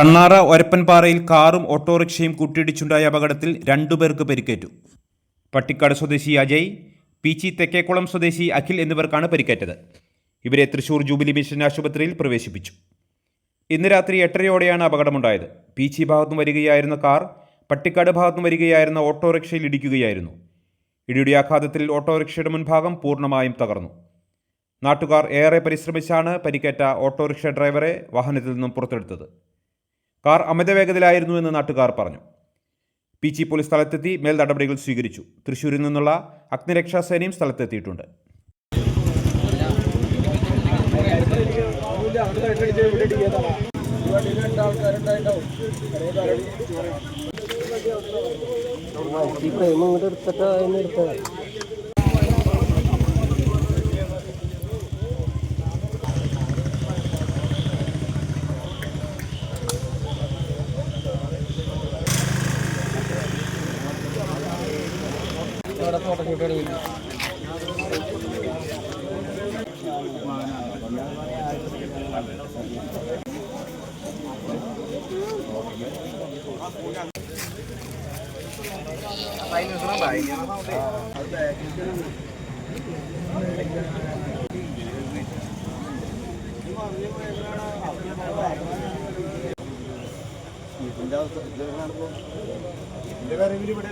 കണ്ണാറ ഒരപ്പൻപാറയിൽ കാറും ഓട്ടോറിക്ഷയും കൂട്ടിയിടിച്ചുണ്ടായ അപകടത്തിൽ രണ്ടുപേർക്ക് പരിക്കേറ്റു. പട്ടിക്കാട് സ്വദേശി അജയ് പീച്ചി തെക്കേക്കുളം സ്വദേശി അഖിൽ എന്നിവർക്കാണ് പരിക്കേറ്റത്. ഇവരെ തൃശൂർ ജൂബിലി മിഷൻ ആശുപത്രിയിൽ പ്രവേശിപ്പിച്ചു. ഇന്ന് രാത്രി എട്ടരയോടെയാണ് അപകടമുണ്ടായത്. പീച്ചി ഭാഗത്തും വരികയായിരുന്ന കാർ പട്ടിക്കാട് ഭാഗത്തും വരികയായിരുന്ന ഓട്ടോറിക്ഷയിൽ ഇടിക്കുകയായിരുന്നു. ഇടിയുടെ ആഘാതത്തിൽ ഓട്ടോറിക്ഷയുടെ മുൻഭാഗം പൂർണമായും തകർന്നു. നാട്ടുകാർ ഏറെ പരിശ്രമിച്ചാണ് പരിക്കേറ്റ ഓട്ടോറിക്ഷ ഡ്രൈവറെ വാഹനത്തിൽ നിന്നും പുറത്തെടുത്തത്. കാർ അമിത എന്ന് നാട്ടുകാർ പറഞ്ഞു. പി ചി പോലീസ് സ്ഥലത്തെത്തി മേൽ നടപടികൾ സ്വീകരിച്ചു. തൃശൂരിൽ നിന്നുള്ള അഗ്നിരക്ഷാ സേനയും സ്ഥലത്തെത്തിയിട്ടുണ്ട്. ഈ പ്രേമം ഇങ്ങോട്ട് എടുത്തിട്ട് ഇതിന്റെ അവസ്ഥ ഇതിന്റെ പേരെങ്കിലും ഇവിടെ